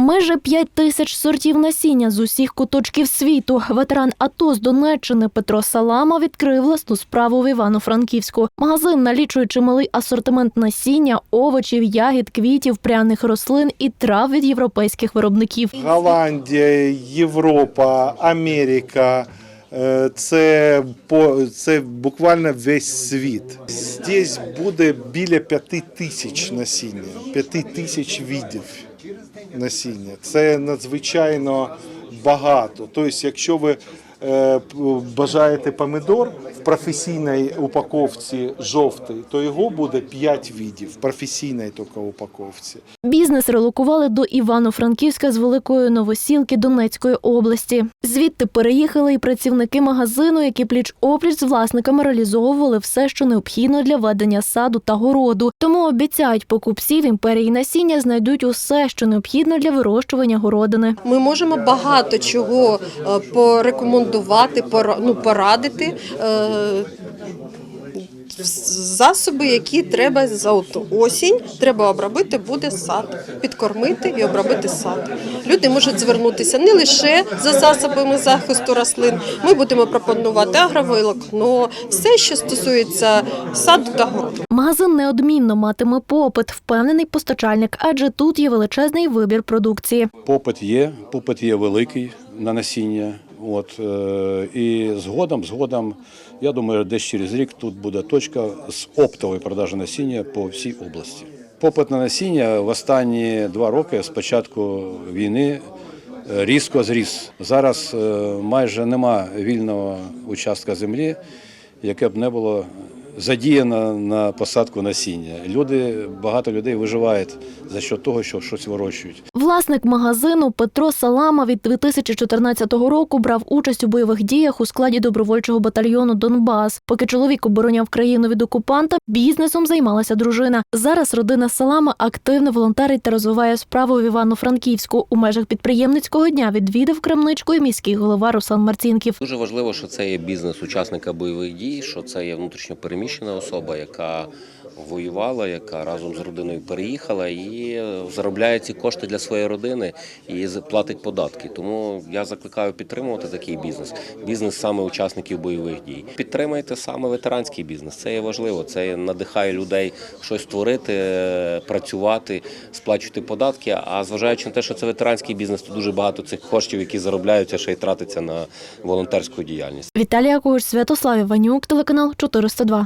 Майже 5 тисяч сортів насіння з усіх куточків світу. Ветеран АТО з Донеччини Петро Салама відкрив власну справу в Івано-Франківську. Магазин налічує чималий асортимент насіння, овочів, ягід, квітів, пряних рослин і трав від європейських виробників. Голландія, Європа, Америка. е, Це по це буквально весь світ. Здесь буде біля п'яти тисяч насіння, п'яти тисяч відів насіння. Це надзвичайно багато. Тобто, якщо ви бажаєте помидор в професійній упаковці жовтий, то його буде 5 видів в професійній тільки упаковці. Бізнес релокували до Івано-Франківська з Великої Новосілки Донецької області. Звідти переїхали і працівники магазину, які пліч опліч з власниками реалізовували все, що необхідно для ведення саду та городу. Тому обіцяють покупців імперії насіння знайдуть усе, що необхідно для вирощування городини. Ми можемо багато чого е, порекомендувати, пора- ну, порадити. е, Засоби, які треба за осінь, треба обробити буде сад, підкормити і обробити сад. Люди можуть звернутися не лише за засобами захисту рослин. Ми будемо пропонувати агроволокно, все, що стосується саду та городу. Магазин неодмінно матиме попит, впевнений постачальник, адже тут є величезний вибір продукції. Попит є, попит є великий на насіння. От, е, і згодом, згодом, я думаю, десь через рік тут буде точка з оптової продажі насіння по всій області. Попит на насіння в останні два роки з початку війни е, різко зріс. Зараз е, майже нема вільного участка землі, яке б не було задіяно на посадку насіння. Люди, багато людей виживають за що того, що щось вирощують. Власник магазину Петро Салама від 2014 року брав участь у бойових діях у складі добровольчого батальйону Донбас. Поки чоловік обороняв країну від окупанта, бізнесом займалася дружина. Зараз родина Салама активно волонтерить та розвиває справу в Івано-Франківську. У межах підприємницького дня відвідав крамничку і міський голова Руслан Марцінків. Дуже важливо, що це є бізнес учасника бойових дій, що це є внутрішньо переміщена особа, яка воювала, яка разом з родиною переїхала і заробляє ці кошти для своєї родини і платить податки. Тому я закликаю підтримувати такий бізнес. Бізнес саме учасників бойових дій. Підтримайте саме ветеранський бізнес. Це є важливо. Це надихає людей щось створити, працювати, сплачувати податки. А зважаючи на те, що це ветеранський бізнес, то дуже багато цих коштів, які заробляються, ще й тратиться на волонтерську діяльність. Віталія Куш, Святослав Іванюк, телеканал 402.